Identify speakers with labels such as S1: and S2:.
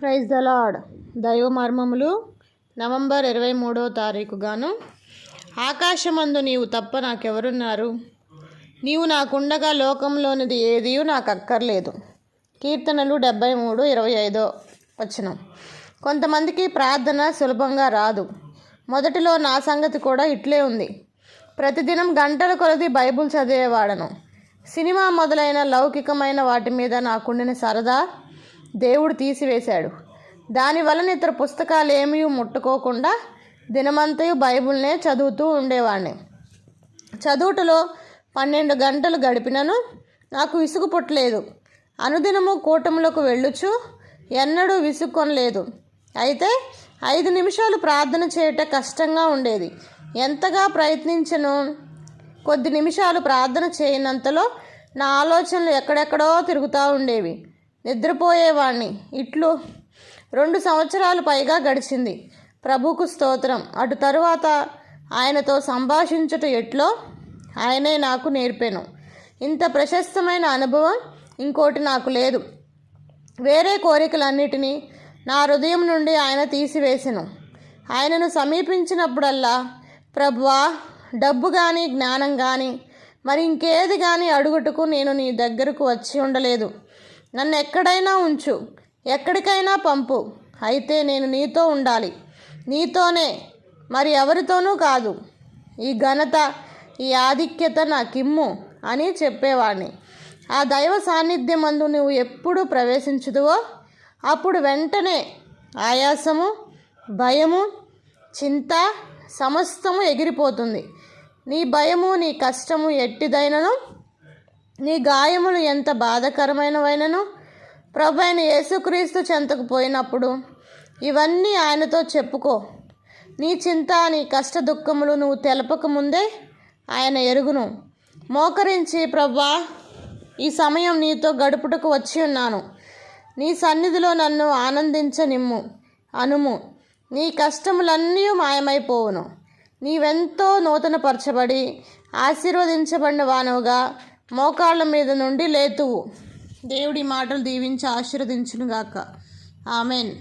S1: Praise the lord దైవ మర్మములు November ఇరవై మూడో తారీఖు గాను. ఆకాశమందు నీవు తప్ప నాకెవరున్నారు? నీవు నాకుండగా లోకంలోనిది ఏది నాకు అక్కర్లేదు కీర్తనలు డెబ్బై మూడు ఇరవై ఐదో వచనం. కొంతమందికి ప్రార్థన సులభంగా రాదు. మొదటిలో నా సంగతి కూడా ఇట్లే ఉంది. ప్రతిదినం గంటల కొలది బైబుల్ చదివేవాడను. సినిమా మొదలైన లౌకికమైన వాటి మీద నాకుండిన సరదా దేవుడు తీసివేశాడు. దానివలన ఇతర పుస్తకాలు ఏమీ ముట్టుకోకుండా దినమంతయు బైబుల్నే చదువుతూ ఉండేవాడిని చదువుటలో పన్నెండు గంటలు గడిపినను నాకు విసుగు పుట్టలేదు. అనుదినము కూటములకు వెళ్ళుచు ఎన్నడూ విసుక్కొనలేదు. అయితే ఐదు నిమిషాలు ప్రార్థన చేయట కష్టంగా ఉండేది. ఎంతగా ప్రయత్నించను? కొద్ది నిమిషాలు ప్రార్థన చేయనంతలో నా ఆలోచనలు ఎక్కడెక్కడో తిరుగుతూ ఉండేవి. నిద్రపోయేవాణ్ణి. ఇట్లు రెండు సంవత్సరాలు పైగా గడిచింది. ప్రభుకు స్తోత్రం. అటు తరువాత ఆయనతో సంభాషించుట ఎట్లో ఆయనే నాకు నేర్పాను. ఇంత ప్రశస్తమైన అనుభవం ఇంకోటి నాకు లేదు. వేరే కోరికలన్నిటినీ నా హృదయం నుండి ఆయన తీసివేసెను. ఆయనను సమీపించినప్పుడల్లా ప్రభువా డబ్బు కానీ జ్ఞానం కానీ మరి ఇంకేది కానీ అడుగుటకు నేను నీ దగ్గరకు వచ్చి ఉండలేదు. నన్ను ఎక్కడైనా ఉంచు ఎక్కడికైనా పంపు. అయితే నేను నీతో ఉండాలి. నీతోనే మరి ఎవరితోనూ కాదు. ఈ ఘనత ఈ ఆధిక్యత నా కిమ్ము అని చెప్పేవాడిని ఆ దైవ సాన్నిధ్యం అందు నువ్వు ఎప్పుడు ప్రవేశించుదువో అప్పుడు వెంటనే ఆయాసము భయము చింత సమస్తము ఎగిరిపోతుంది. నీ భయము నీ కష్టము ఎట్టిదైనను నీ గాయములు ఎంత బాధకరమైనవైనను? ప్రభు అయిన యేసుక్రీస్తు చెంతకు పోయినప్పుడు ఇవన్నీ ఆయనతో చెప్పుకో. నీ చింత నీ కష్ట దుఃఖములు నువ్వు తెలపక ముందే ఆయన ఎరుగును. మోకరించి ప్రభా ఈ సమయం నీతో గడుపుటకు వచ్చి ఉన్నాను. నీ సన్నిధిలో నన్ను ఆనందించనిమ్ము అనుము. నీ కష్టములన్నీ మాయమైపోవును. నీవెంతో నూతనపరచబడి ఆశీర్వదించబడిన వానవుగా మోకాళ్ళ మీద నుండి లేతువు. దేవుడి మాటలు దీవించి ఆశీర్వదించునుగాక. ఆమెన్.